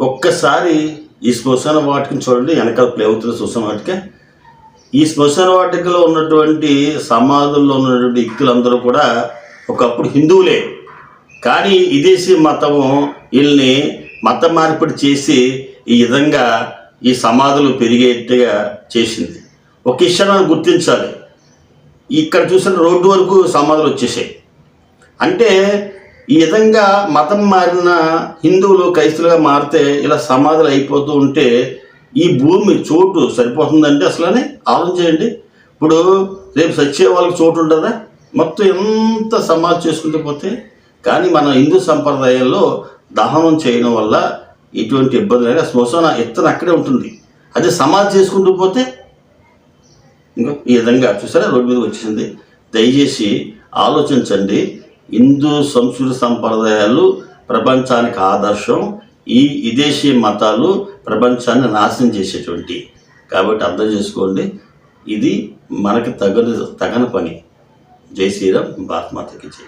ఒక్కసారి ఈ శ్మశాన వాటికని చూడండి వెనకాల ప్లే అవుతుంది శ్మశాన వాటిక. ఈ శ్మశాన వాటికలో ఉన్నటువంటి సమాధుల్లో ఉన్నటువంటి వ్యక్తులందరూ కూడా ఒకప్పుడు హిందువులే. కానీ విదేశీ మతము వీళ్ళని మత మార్పిడి చేసి ఈ విధంగా ఈ సమాధులు పెరిగేట్టుగా చేసింది. ఒక విషయాన్ని గుర్తించాలి. ఇక్కడ చూసిన రోడ్డు వరకు సమాధులు వచ్చేసాయి. అంటే ఈ విధంగా మతం మారిన హిందువులు క్రైస్తులుగా మారితే ఇలా సమాధులు అయిపోతూ ఉంటే ఈ భూమి చోటు సరిపోతుందంటే అసలని? ఆలోచించండి ఇప్పుడు రేపు సచ్చే వాళ్ళకి చోటు ఉంటుందా మొత్తం ఎంత సమాధి చేసుకుంటూ పోతే కానీ మన హిందూ సంప్రదాయంలో దహనం చేయడం వల్ల ఇటువంటి ఇబ్బందులు అయినా శ్మశాన ఎత్తన అక్కడే ఉంటుంది. అదే సమాధి చేసుకుంటూ పోతే ఇంకా ఈ విధంగా చూసారా? రోడ్డు మీద వచ్చేసింది. దయచేసి ఆలోచించండి. హిందూ సంస్కృతి సంప్రదాయాలు ప్రపంచానికి ఆదర్శం. ఈ విదేశీ మతాలు ప్రపంచాన్ని నాశనం చేసేటువంటి. కాబట్టి అర్థం చేసుకోండి. ఇది మనకి తగని తగని పని. జై శ్రీరామ్ భారత్ మాతకి జై.